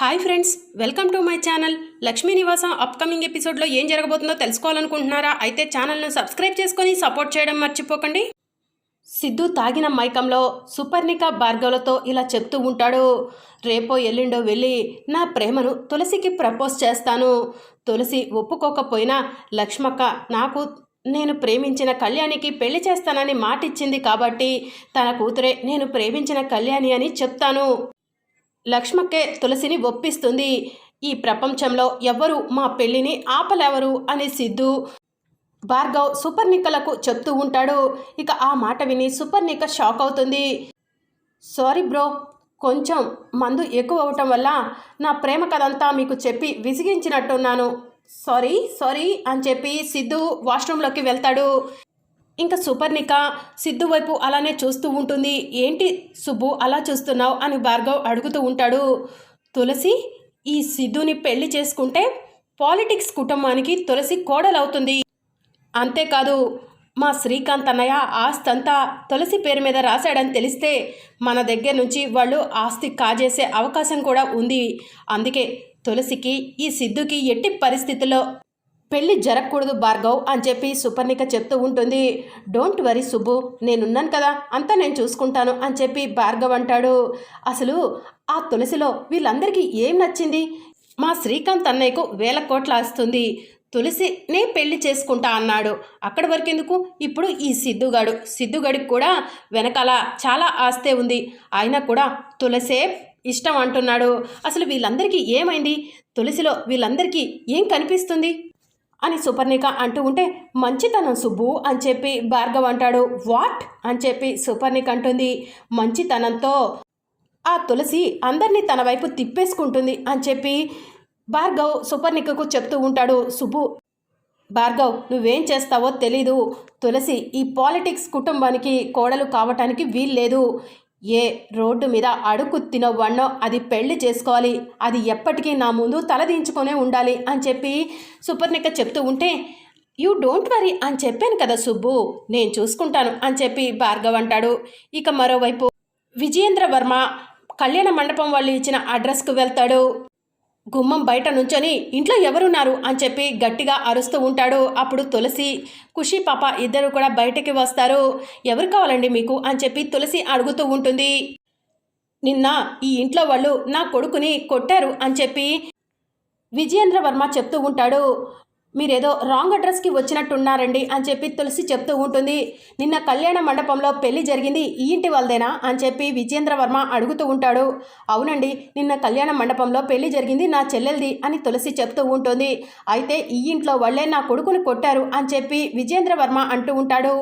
Hi friends welcome to my channel. Lakshmi Nivasam upcoming ఎపిసోడ్లో ఏం జరగబోతుందో తెలుసుకోవాలనుకుంటున్నారా? అయితే ఛానల్ను సబ్స్క్రైబ్ చేసుకొని సపోర్ట్ చేయడం మర్చిపోకండి. సిద్ధు తాగిన మైకంలో సుపర్ణిక భార్గవులతో ఇలా చెప్తూ ఉంటాడు. రేపో ఎల్లుండో వెళ్ళి నా ప్రేమను తులసికి ప్రపోజ్ చేస్తాను. తులసి ఒప్పుకోకపోయినా లక్ష్మక్క నాకు నేను ప్రేమించిన కళ్యాణికి పెళ్ళి చేస్తానని మాటిచ్చింది కాబట్టి తన కూతురే నేను ప్రేమించిన కళ్యాణి అని చెప్తాను. లక్ష్మక్కే తులసిని ఒప్పిస్తుంది. ఈ ప్రపంచంలో ఎవ్వరు మా పెళ్ళిని ఆపలేవరు అని సిద్ధు భార్గవ్ సుపర్ణికలకు చెప్తూ ఉంటాడు. ఇక ఆ మాట విని సుపర్ణిక షాక్ అవుతుంది. సారీ బ్రో కొంచెం మందు ఎక్కువ అవటం వల్ల నా ప్రేమ కథంతా మీకు చెప్పి విసిగించినట్టున్నాను. సారీ సారీ అని చెప్పి సిద్ధు వాష్రూమ్లోకి వెళ్తాడు. ఇంకా సుపర్ణిక సిద్ధు వైపు అలానే చూస్తూ ఉంటుంది. ఏంటి సుబ్బు అలా చూస్తున్నావు అని భార్గవ్ అడుగుతూ ఉంటాడు. తులసి ఈ సిద్ధుని పెళ్ళి చేసుకుంటే పాలిటిక్స్ కుటుంబానికి తులసి కోడలవుతుంది. అంతేకాదు మా శ్రీకాంత్ అన్నయ్య ఆస్తి అంతా తులసి పేరు మీద రాశాడని తెలిస్తే మన దగ్గర నుంచి వాళ్ళు ఆస్తి కాజేసే అవకాశం కూడా ఉంది. అందుకే తులసికి ఈ సిద్ధుకి ఎట్టి పరిస్థితుల్లో పెళ్ళి జరగకూడదు భార్గవ్ అని చెప్పి సుపర్ణిక చెప్తూ ఉంటుంది. డోంట్ వరీ సుబ్బు నేనున్నాను కదా అంతా నేను చూసుకుంటాను అని చెప్పి భార్గవ్ అంటాడు. అసలు ఆ తులసిలో వీళ్ళందరికీ ఏం నచ్చింది? మా శ్రీకాంత్ అన్నయ్యకు వేల కోట్ల వస్తుంది తులసినే పెళ్ళి చేసుకుంటా అన్నాడు. అక్కడి వరకు ఎందుకు ఇప్పుడు ఈ సిద్ధుగాడు సిద్ధుగాడికి కూడా వెనకాల చాలా ఆస్తే ఉంది. అయినా కూడా తులసే ఇష్టం అంటున్నాడు. అసలు వీళ్ళందరికీ ఏమైంది? తులసిలో వీళ్ళందరికీ ఏం కనిపిస్తుంది? అని సుపర్ణిక అంటూ ఉంటే మంచితనం సుబ్బు అని చెప్పి భార్గవ్ అంటాడు. వాట్? అని చెప్పి సుపర్ణిక అంటుంది. మంచితనంతో ఆ తులసి అందరినీ తన వైపు తిప్పేసుకుంటుంది అని చెప్పి భార్గవ్ సుపర్ణికకు చెప్తూ ఉంటాడు. సుబ్బు భార్గవ్ నువ్వేం చేస్తావో తెలీదు. తులసి ఈ పాలిటిక్స్ కుటుంబానికి కోడలు కావటానికి వీల్లేదు. ఏ రోడ్డు మీద అడుగు తినవన్నో అది పెళ్ళి చేసుకోవాలి. అది ఎప్పటికీ నా ముందు తలదించుకొనే ఉండాలి అని చెప్పి సుపర్ణిక చెప్తూ ఉంటే యూ డోంట్ వరీ అని చెప్పాను కదా సుబ్బు నేను చూసుకుంటాను అని చెప్పి భార్గవ్ అంటాడు. ఇక మరోవైపు విజయేంద్ర వర్మ కళ్యాణ మండపం వాళ్ళు ఇచ్చిన అడ్రస్కు వెళ్తాడు. గుమ్మం బయట నుంచొని ఇంట్లో ఎవరున్నారు అని చెప్పి గట్టిగా అరుస్తూ ఉంటాడు. అప్పుడు తులసి ఖుషి పాప ఇద్దరు కూడా బయటకి వస్తారు. ఎవరు కావాలండి మీకు? అని చెప్పి తులసి అడుగుతూ ఉంటుంది. నిన్న ఈ ఇంట్లో వాళ్ళు నా కొడుకుని కొట్టారు అని చెప్పి విజయేంద్ర వర్మ చెప్తూ ఉంటాడు. మీరేదో రాంగ్ అడ్రస్కి వచ్చినట్టున్నారండి అని చెప్పి తులసి చెప్తూ ఉంటుంది. నిన్న కళ్యాణ మండపంలో పెళ్ళి జరిగింది ఈ ఇంటి వాళ్ళదేనా అని చెప్పి విజేంద్ర వర్మ అడుగుతూ ఉంటాడు. అవునండి నిన్న కళ్యాణ మండపంలో పెళ్ళి జరిగింది నా చెల్లెలది అని తులసి చెప్తూ ఉంటుంది. అయితే ఈ ఇంట్లో వాళ్ళే నా కొడుకుని కొట్టారు అని చెప్పి విజేంద్ర వర్మ అంటూ ఉంటాడు.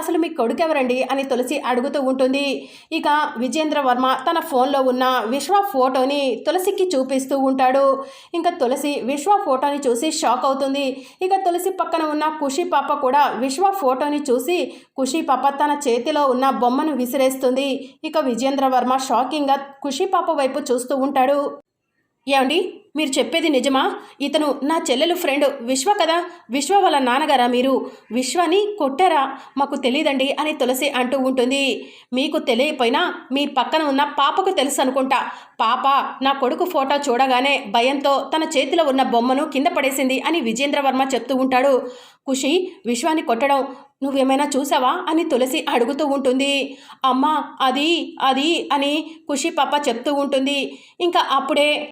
అసలు మీ కొడుకు ఎవరండి అని తులసి అడుగుతూ ఉంటుంది. ఇక విజేంద్ర వర్మ తన ఫోన్లో ఉన్న విశ్వ ఫోటోని తులసికి చూపిస్తూ ఉంటాడు. ఇంకా తులసి విశ్వ ఫోటోని చూసి షాక్ అవుతుంది. ఇక తులసి పక్కన ఉన్న ఖుషి పాప కూడా విశ్వ ఫోటోని చూసి ఖుషి పాప తన చేతిలో ఉన్న బొమ్మను విసిరేస్తుంది. ఇక విజేంద్ర వర్మ షాకింగ్గా ఖుషి పాప వైపు చూస్తూ ఉంటాడు. ఏమండి? మీరు చెప్పేది నిజమా? ఇతను నా చెల్లెలు ఫ్రెండ్ విశ్వ కదా? విశ్వ వాళ్ళ నాన్నగారా మీరు? విశ్వని కొట్టారా? మాకు తెలియదండి అని తులసి అంటూ ఉంటుంది. మీకు తెలియపోయినా మీ పక్కన ఉన్న పాపకు తెలుసు అనుకుంటా. పాప నా కొడుకు ఫోటో చూడగానే భయంతో తన చేతిలో ఉన్న బొమ్మను కింద పడేసింది అని విజేంద్ర వర్మ చెప్తూ ఉంటాడు. ఖుషి విశ్వాన్ని కొట్టడం నువ్వేమైనా చూసావా? అని తులసి అడుగుతూ ఉంటుంది. అమ్మా అది అది అని ఖుషి పాప చెప్తూ ఉంటుంది. ఇంకా అప్పుడే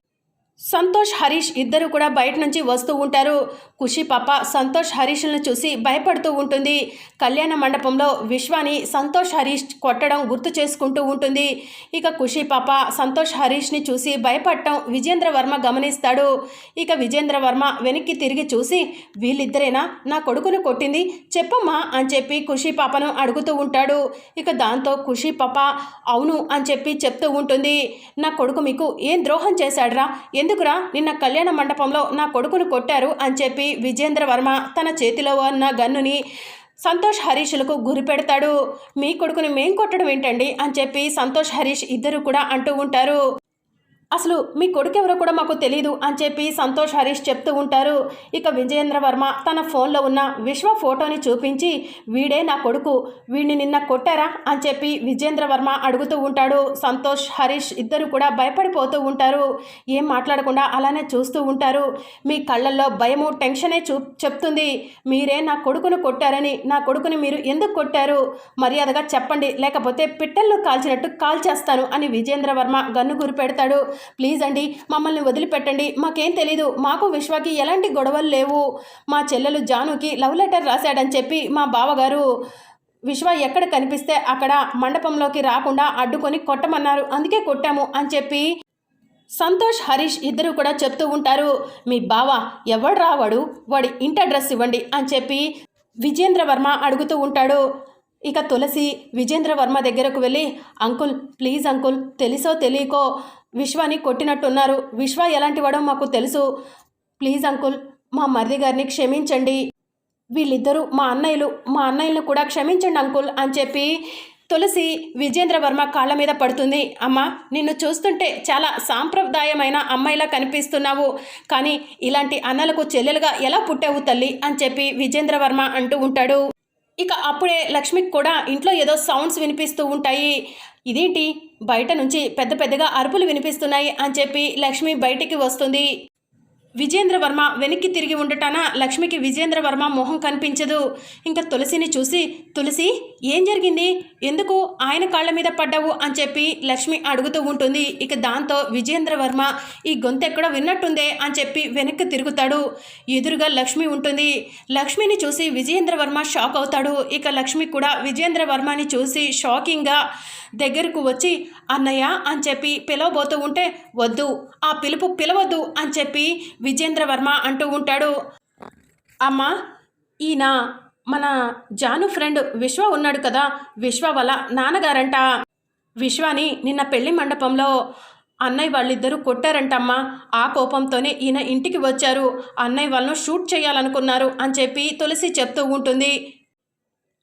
సంతోష్ హరీష్ ఇద్దరు కూడా బయట నుంచి వస్తూ ఉంటారు. ఖుషి పాప సంతోష్ హరీష్లను చూసి భయపడుతూ ఉంటుంది. కళ్యాణ మండపంలో విశ్వాని సంతోష్ హరీష్ కొట్టడం గుర్తు చేసుకుంటూ ఉంటుంది. ఇక ఖుషి పాప సంతోష్ హరీష్ని చూసి భయపడటం విజేంద్ర వర్మ గమనిస్తాడు. ఇక విజేంద్ర వర్మ వెనక్కి తిరిగి చూసి వీళ్ళిద్దరేనా? నా కొడుకును కొట్టింది? చెప్పమ్మా అని చెప్పి ఖుషి పాపను అడుగుతూ ఉంటాడు. ఇక దాంతో ఖుషి పాప అవును అని చెప్పి చెప్తూ ఉంటుంది. నా కొడుకు మీకు ఏం ద్రోహం చేశాడ్రా? ఎందుకురా? నిన్న కళ్యాణ మండపంలో నా కొడుకును కొట్టారు అని చెప్పి విజేంద్ర వర్మ తన చేతిలో ఉన్న గన్నుని సంతోష్ హరీష్లకు గురి పెడతాడు. మీ కొడుకుని మేం కొట్టడం ఏంటండి? అని చెప్పి సంతోష్ హరీష్ ఇద్దరు కూడా అంటూ ఉంటారు. అసలు మీ కొడుకు ఎవరో కూడా మాకు తెలియదు అని చెప్పి సంతోష్ హరీష్ చెప్తూ ఉంటారు. ఇక విజయేంద్ర వర్మ తన ఫోన్లో ఉన్న విశ్వ ఫోటోని చూపించి వీడే నా కొడుకు వీడిని నిన్న కొట్టారా? అని చెప్పి విజేంద్ర వర్మ అడుగుతూ ఉంటాడు. సంతోష్ హరీష్ ఇద్దరు కూడా భయపడిపోతూ ఉంటారు. ఏం మాట్లాడకుండా అలానే చూస్తూ ఉంటారు. మీ కళ్ళల్లో భయము టెన్షనే చూ చెప్తుంది. మీరే నా కొడుకును కొట్టారని నా కొడుకుని మీరు ఎందుకు కొట్టారు? మర్యాదగా చెప్పండి లేకపోతే పిట్టల్లో కాల్చినట్టు కాల్ చేస్తాను అని విజేంద్ర వర్మ గన్ను గురి పెడతాడు ప్లీజ్ అండి మమ్మల్ని వదిలిపెట్టండి. మాకేం తెలీదు మాకు విశ్వకి ఎలాంటి గొడవలు లేవు. మా చెల్లెలు జానుకి లవ్ లెటర్ రాశాడని చెప్పి మా బావగారు విశ్వ ఎక్కడ కనిపిస్తే అక్కడ మండపంలోకి రాకుండా అడ్డుకొని కొట్టమన్నారు. అందుకే కొట్టాము అని చెప్పి సంతోష్ హరీష్ ఇద్దరు కూడా చెప్తూ ఉంటారు. మీ బావ ఎవడు రావాడు వాడి ఇంటి అడ్రస్ ఇవ్వండి అని చెప్పి విజేంద్ర వర్మ అడుగుతూ ఉంటాడు. ఇక తులసి విజేంద్ర వర్మ దగ్గరకు వెళ్ళి అంకుల్ ప్లీజ్ అంకుల్ తెలుసో తెలియకో విశ్వాని కొట్టినట్టున్నారు. విశ్వ ఎలాంటి వాడో మాకు తెలుసు. ప్లీజ్ అంకుల్ మా మరిది గారిని క్షమించండి. వీళ్ళిద్దరూ మా అన్నయ్యలు మా అన్నయ్యలను కూడా క్షమించండి అంకుల్ అని చెప్పి తులసి విజేంద్ర వర్మ కాళ్ళ మీద పడుతుంది. అమ్మా నిన్ను చూస్తుంటే చాలా సాంప్రదాయమైన అమ్మాయిలా కనిపిస్తున్నావు. కానీ ఇలాంటి అన్నలకు చెల్లెలుగా ఎలా పుట్టావు తల్లి అని చెప్పి విజేంద్ర వర్మ అంటూ ఉంటాడు. ఇక అప్పుడే లక్ష్మికి కూడా ఇంట్లో ఏదో సౌండ్స్ వినిపిస్తూ ఉంటాయి. ఇదేంటి? బయట నుంచి పెద్ద పెద్దగా అరుపులు వినిపిస్తున్నాయి అని చెప్పి లక్ష్మి బయటికి వస్తుంది. విజేంద్రవర్మ వెనక్కి తిరిగి ఉండటాన లక్ష్మికి విజేంద్రవర్మ మొహం కనిపించదు. ఇంకా తులసిని చూసి తులసి ఏం జరిగింది? ఎందుకు ఆయన కాళ్ళ మీద పడ్డావు? అని చెప్పి లక్ష్మి అడుగుతూ ఉంటుంది. ఇక దాంతో విజేంద్రవర్మ ఈ గొంతు ఎక్కడో విన్నట్టుందే అని చెప్పి వెనక్కి తిరుగుతాడు. ఎదురుగా లక్ష్మి ఉంటుంది. లక్ష్మిని చూసి విజేంద్రవర్మ షాక్ అవుతాడు. ఇక లక్ష్మి కూడా విజేంద్రవర్మని చూసి షాకింగ్గా దగ్గరకు వచ్చి అన్నయ్య అని చెప్పి పిలవబోతూ ఉంటే వద్దు ఆ పిలుపు పిలవద్దు అని చెప్పి విజేంద్ర వర్మ అంటూ ఉంటాడు. అమ్మ ఈయన మన జాను ఫ్రెండ్ విశ్వ ఉన్నాడు కదా విశ్వ వల్ల నాన్నగారంట. విశ్వాని నిన్న పెళ్ళి మండపంలో అన్నయ్య వాళ్ళిద్దరూ కొట్టారంటమ్మా. ఆ కోపంతోనే ఈయన ఇంటికి వచ్చారు. అన్నయ్య వాళ్ళను షూట్ చేయాలనుకున్నారు అని చెప్పి తులసి చెప్తూ ఉంటుంది.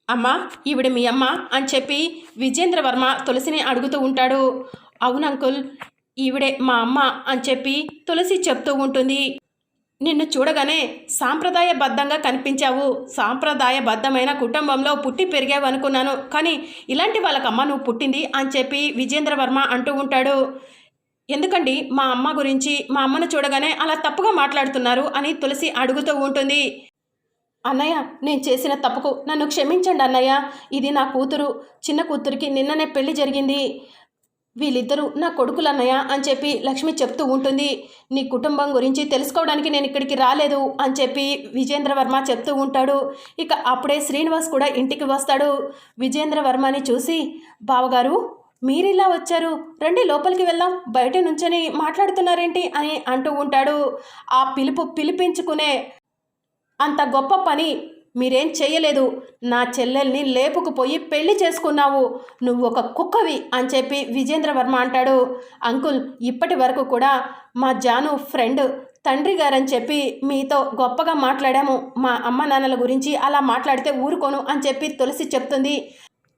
అమ్మా ఈవిడ మీ అమ్మ అని చెప్పి విజేంద్ర వర్మ తులసిని అడుగుతూ ఉంటాడు. అవును అంకుల్ ఈవిడే మా అమ్మ అని చెప్పి తులసి చెప్తూ ఉంటుంది. నిన్ను చూడగానే సాంప్రదాయబద్ధంగా కనిపించావు. సాంప్రదాయబద్ధమైన కుటుంబంలో పుట్టి పెరిగావనుకున్నాను కానీ ఇలాంటి వాళ్ళకమ్మ నువ్వు పుట్టింది అని చెప్పి విజేంద్ర వర్మ అంటూ ఉంటాడు. ఎందుకండి మా అమ్మ గురించి? మా అమ్మను చూడగానే అలా తప్పుగా మాట్లాడుతున్నారు అని తులసి అడుగుతూ ఉంటుంది. అన్నయ్య నేను చేసిన తప్పుకు నన్ను క్షమించండి అన్నయ్య. ఇది నా కూతురు. చిన్న కూతురికి నిన్ననే పెళ్ళి జరిగింది. వీళ్ళిద్దరూ నా కొడుకులన్నయ్య అని చెప్పి లక్ష్మి చెప్తూ ఉంటుంది. నీ కుటుంబం గురించి తెలుసుకోవడానికి నేను ఇక్కడికి రాలేదు అని చెప్పి విజేంద్రవర్మ చెప్తూ ఉంటాడు. ఇక అప్పుడే శ్రీనివాస్ కూడా ఇంటికి వస్తాడు. విజేంద్ర వర్మని చూసి బావగారు మీరిలా వచ్చారు. రండి లోపలికి వెళ్దాం. బయట నుంచని మాట్లాడుతున్నారేంటి? అని అంటూ ఉంటాడు. ఆ పిలుపు పిలిపించుకునే అంత గొప్ప పని మీరేం చేయలేదు నా చెల్లెల్ని లేపుకుపోయి పెళ్ళి చేసుకున్నావు. నువ్వు ఒక కుక్కవి అని చెప్పి విజేంద్ర వర్మ అంటాడు. అంకుల్ ఇప్పటి వరకు కూడా మా జాను ఫ్రెండ్ తండ్రి గారని చెప్పి మీతో గొప్పగా మాట్లాడాము. మా అమ్మ నాన్నల గురించి అలా మాట్లాడితే ఊరుకోను అని చెప్పి తులసి చెప్తుంది.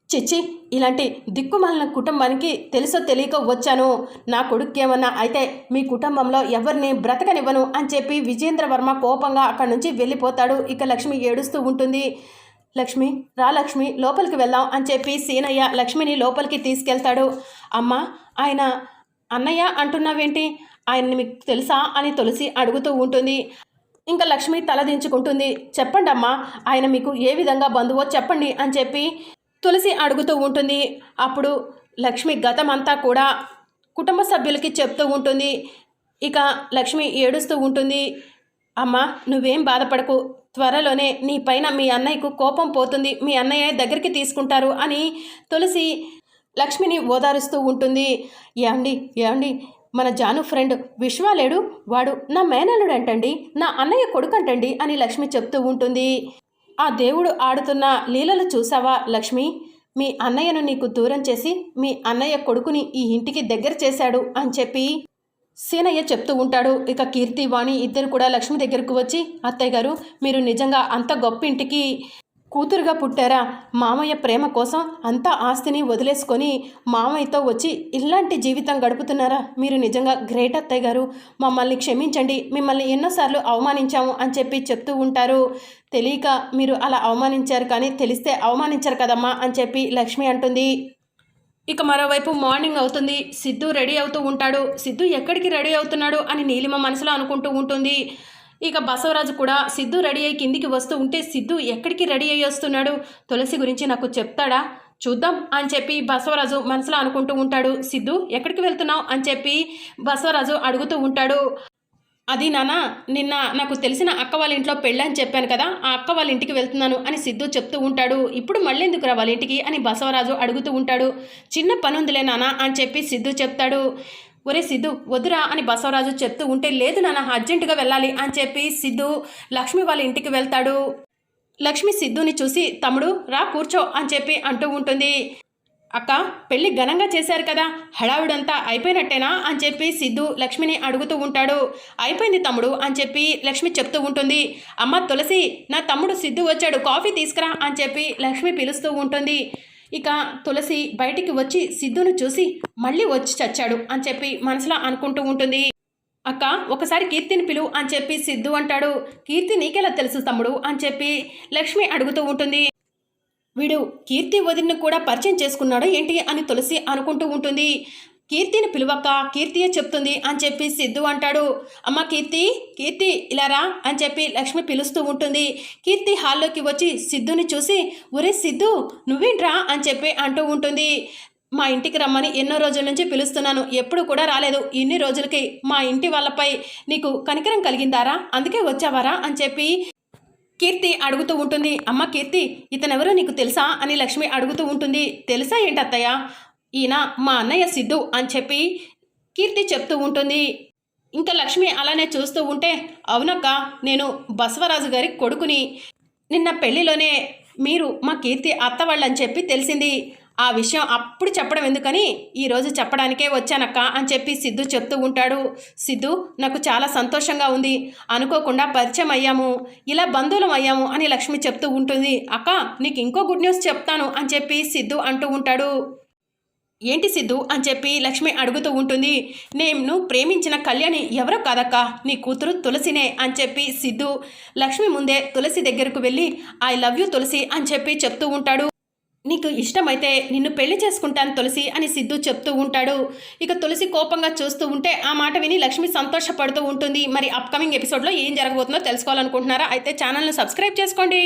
చిచ్చి ఇలాంటి దిక్కుమాలిన కుటుంబానికి తెలుసో తెలియక వచ్చాను. నా కొడుక్కేమన్నా ఏమన్నా అయితే మీ కుటుంబంలో ఎవరిని బ్రతకనివ్వను అని చెప్పి విజేంద్ర వర్మ కోపంగా అక్కడి నుంచి వెళ్ళిపోతాడు. ఇక లక్ష్మి ఏడుస్తూ ఉంటుంది. లక్ష్మి రా లక్ష్మి లోపలికి వెళ్దాం అని చెప్పి సీనయ్య లక్ష్మిని లోపలికి తీసుకెళ్తాడు. అమ్మ ఆయన అన్నయ్య అంటున్నావేంటి? ఆయన్ని మీకు తెలుసా అని తులసి అడుగుతూ ఉంటుంది. ఇంకా లక్ష్మి తలదించుకుంటుంది. చెప్పండి అమ్మా ఆయన మీకు ఏ విధంగా బంధువో చెప్పండి అని చెప్పి తులసి అడుగుతూ ఉంటుంది. అప్పుడు లక్ష్మి గతమంతా కూడా కుటుంబ సభ్యులకి చెప్తూ ఉంటుంది. ఇక లక్ష్మి ఏడుస్తూ ఉంటుంది. అమ్మ నువ్వేం బాధపడకు. త్వరలోనే నీ పైన మీ అన్నయ్యకు కోపం పోతుంది. మీ అన్నయ్య దగ్గరికి తీసుకుంటారు అని తులసి లక్ష్మిని ఓదారుస్తూ ఉంటుంది. ఏమండి ఏమండి? మన జాను ఫ్రెండ్ విశ్వాలేడు వాడు నా మేనల్లుడు అంటండి నా అన్నయ్య కొడుకు అంటండి అని లక్ష్మి చెప్తూ ఉంటుంది. ఆ దేవుడు ఆడుతున్న లీలలు చూసావా లక్ష్మి? మీ అన్నయ్యను నీకు దూరం చేసి మీ అన్నయ్య కొడుకుని ఈ ఇంటికి దగ్గర చేశాడు అని చెప్పి సీనయ్య చెప్తూ ఉంటాడు. ఇక కీర్తి వాణి ఇద్దరు కూడా లక్ష్మి దగ్గరకు వచ్చి అత్తయ్య గారు మీరు నిజంగా అంత గొప్ప ఇంటికి కూతురుగా పుట్టారా? మామయ్య ప్రేమ కోసం అంత ఆస్తిని వదిలేసుకొని మామయ్యతో వచ్చి ఇలాంటి జీవితం గడుపుతున్నారా? మీరు నిజంగా గ్రేట్ అత్తయ్య గారు. మమ్మల్ని క్షమించండి. మిమ్మల్ని ఎన్నోసార్లు అవమానించాము అని చెప్పి చెప్తూ ఉంటారు. తెలియక మీరు అలా అవమానించారు కానీ తెలిస్తే అవమానించారు కదమ్మా అని చెప్పి లక్ష్మి అంటుంది. ఇక మరోవైపు మార్నింగ్ అవుతుంది. సిద్ధు రెడీ అవుతూ ఉంటాడు. సిద్ధు ఎక్కడికి రెడీ అవుతున్నాడు అని నీలిమ మనసులో అనుకుంటూ ఉంటుంది. ఇక బసవరాజు కూడా సిద్ధు రెడీ అయ్యి కిందికి వస్తూ ఉంటే సిద్ధు ఎక్కడికి రెడీ అయ్యి వస్తున్నాడు? తులసి గురించి నాకు చెప్తాడా? చూద్దాం అని చెప్పి బసవరాజు మనసులో అనుకుంటూ ఉంటాడు. సిద్ధు ఎక్కడికి వెళ్తున్నావు? అని చెప్పి బసవరాజు అడుగుతూ ఉంటాడు. అది నాన్న నిన్న నాకు తెలిసిన అక్క వాళ్ళ ఇంట్లో పెళ్ళని చెప్పాను కదా ఆ అక్క వాళ్ళ ఇంటికి వెళ్తున్నాను అని సిద్ధు చెప్తూ ఉంటాడు. ఇప్పుడు మళ్ళీ ఎందుకు రా వాళ్ళ ఇంటికి అని బసవరాజు అడుగుతూ ఉంటాడు. చిన్న పని ఉందిలే నాన్న అని చెప్పి సిద్ధు చెప్తాడు. ఒరే సిద్ధు వద్దురా అని బసవరాజు చెప్తూ ఉంటే లేదు నాన్న అర్జెంటుగా వెళ్ళాలి అని చెప్పి సిద్ధు లక్ష్మి వాళ్ళ ఇంటికి వెళ్తాడు. లక్ష్మి సిద్ధుని చూసి తమ్ముడు రా కూర్చో అని చెప్పి అంటూ ఉంటుంది. అక్క పెళ్ళి ఘనంగా చేశారు కదా హడావుడంతా అయిపోయినట్టేనా అని చెప్పి సిద్ధు లక్ష్మిని అడుగుతూ ఉంటాడు. అయిపోయింది తమ్ముడు అని చెప్పి లక్ష్మి చెప్తూ ఉంటుంది. అమ్మ తులసి నా తమ్ముడు సిద్ధు వచ్చాడు కాఫీ తీసుకురా అని చెప్పి లక్ష్మి పిలుస్తూ ఉంటుంది. ఇక తులసి బయటికి వచ్చి సిద్ధును చూసి మళ్ళీ వచ్చి చచ్చాడు అని చెప్పి మనసులో అనుకుంటూ ఉంటుంది. అక్క ఒకసారి కీర్తిని పిలు అని చెప్పి సిద్ధు అంటాడు. కీర్తి నీకెలా తెలుసు తమ్ముడు అని చెప్పి లక్ష్మి అడుగుతూ ఉంటుంది. వీడు కీర్తి వదిన్ని కూడా పరిచయం చేసుకున్నాడు ఏంటి అని తులసి అనుకుంటూ ఉంటుంది. కీర్తిని పిలువక్క కీర్తియే చెప్తుంది అని చెప్పి సిద్ధు అంటాడు. అమ్మ కీర్తి కీర్తి ఇలా రా అని చెప్పి లక్ష్మి పిలుస్తూ ఉంటుంది. కీర్తి హాల్లోకి వచ్చి సిద్ధుని చూసి ఒరే సిద్ధు నువ్వేంట్రా? అని చెప్పి అంటూ ఉంటుంది. మా ఇంటికి రమ్మని ఎన్నో రోజుల నుంచి పిలుస్తున్నాను. ఎప్పుడు కూడా రాలేదు. ఇన్ని రోజులకి మా ఇంటి వాళ్ళపై నీకు కనికరం కలిగిందారా? అందుకే వచ్చావారా? అని చెప్పి కీర్తి అడుగుతూ ఉంటుంది అమ్మ కీర్తి ఇతనెవరో నీకు తెలుసా? అని లక్ష్మి అడుగుతూ ఉంటుంది తెలుసా ఏంటి అత్తయ్య ఈయన మా అన్నయ్య సిద్ధు అని చెప్పి కీర్తి చెప్తూ ఉంటుంది. ఇంకా లక్ష్మి అలానే చూస్తూ ఉంటే అవునక్క నేను బసవరాజు గారి కొడుకుని. నిన్న పెళ్ళిలోనే మీరు మా కీర్తి అత్త వాళ్ళని చెప్పి తెలిసింది. ఆ విషయం అప్పుడు చెప్పడం ఎందుకని? ఈరోజు చెప్పడానికే వచ్చానక్క అని చెప్పి సిద్ధు చెప్తూ ఉంటాడు. సిద్ధు నాకు చాలా సంతోషంగా ఉంది. అనుకోకుండా పరిచయం అయ్యాము. ఇలా బంధువులం అయ్యాము అని లక్ష్మి చెప్తూ ఉంటుంది. అక్క నీకు ఇంకో గుడ్ న్యూస్ చెప్తాను అని చెప్పి సిద్ధు అంటూ ఉంటాడు. ఏంటి సిద్ధు అని చెప్పి లక్ష్మి అడుగుతూ ఉంటుంది. నేను ప్రేమించిన కళ్యాణి ఎవరో కాదక్క? నీ కూతురు తులసినే అని చెప్పి సిద్ధు లక్ష్మి ముందే తులసి దగ్గరకు వెళ్ళి ఐ లవ్ యూ తులసి అని చెప్పి చెప్తూ ఉంటాడు. నీకు ఇష్టమైతే నిన్ను పెళ్ళి చేసుకుంటాను తులసి అని సిద్ధు చెప్తూ ఉంటాడు. ఇక తులసి కోపంగా చూస్తూ ఉంటే ఆ మాట విని లక్ష్మి సంతోషపడుతూ ఉంటుంది. మరి అప్కమింగ్ ఎపిసోడ్లో ఏం జరగబోతుందో తెలుసుకోవాలనుకుంటున్నారా? అయితే ఛానల్ని సబ్స్క్రైబ్ చేసుకోండి.